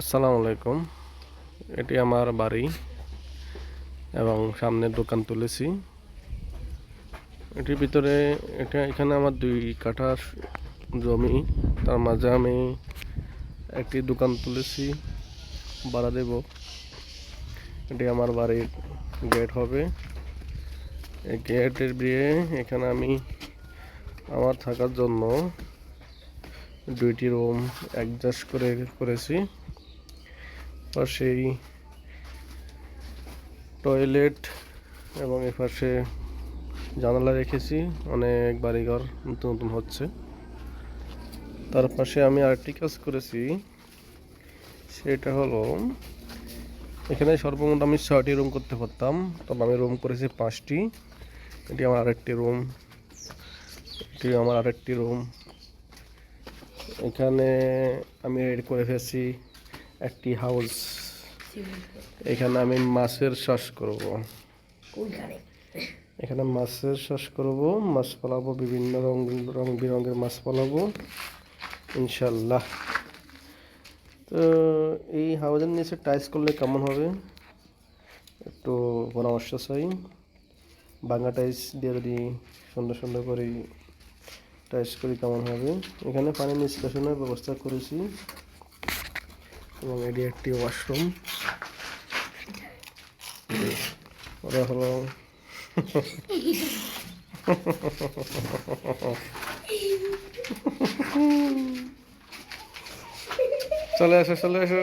আসসালামু আলাইকুম। এটি আমার বাড়ি এবং সামনে দোকান তুলেছি। এটির ভিতরে এটা এখানে আমার দুই কাঠা জমি। তার মাঝে আমি একটি দোকান তুলেছি, ভাড়া দেব। এটি আমার বাড়ির গেট হবে। এই গেটের বিয়ে এখানে আমি আমার থাকার জন্য দুইটি রুম অ্যাডজাস্ট করে করেছি। পাশেই টয়লেট এবং এ পাশে জানালা রেখেছি, অনেক বাড়িঘর নতুন নতুন হচ্ছে। তার পাশে আমি আরেকটি কাজ করেছি, সেটা হলো এখানে সর্বমোট আমি ছয়টি রুম করতে পারতাম। তবে আমি রুম করেছি পাঁচটি, এটি আমার আরেকটি রুম, এটি আমার আরেকটি রুম। এখানে আমি রেডি করে ফেলেছি একটি হাউস। এখানে আমি মাছের চাষ করব। এখানে মাছের চাষ করব মাছ পালাবো বিভিন্ন রং রং বেরঙের মাছ পালাবো ইনশাল্লাহ। তো এই হাউজের নিচে টাইস করলে কেমন হবে? একটু পরামর্শ চাই। বাংলা টাইস দিয়ে যদি সুন্দর সুন্দর করে টাইস করি কেমন হবে? এখানে পানি নিষ্কাশনের ব্যবস্থা করেছি। এবং এটি একটি ওয়াশরুম। ওরা হলো চলে আসো চলে আসো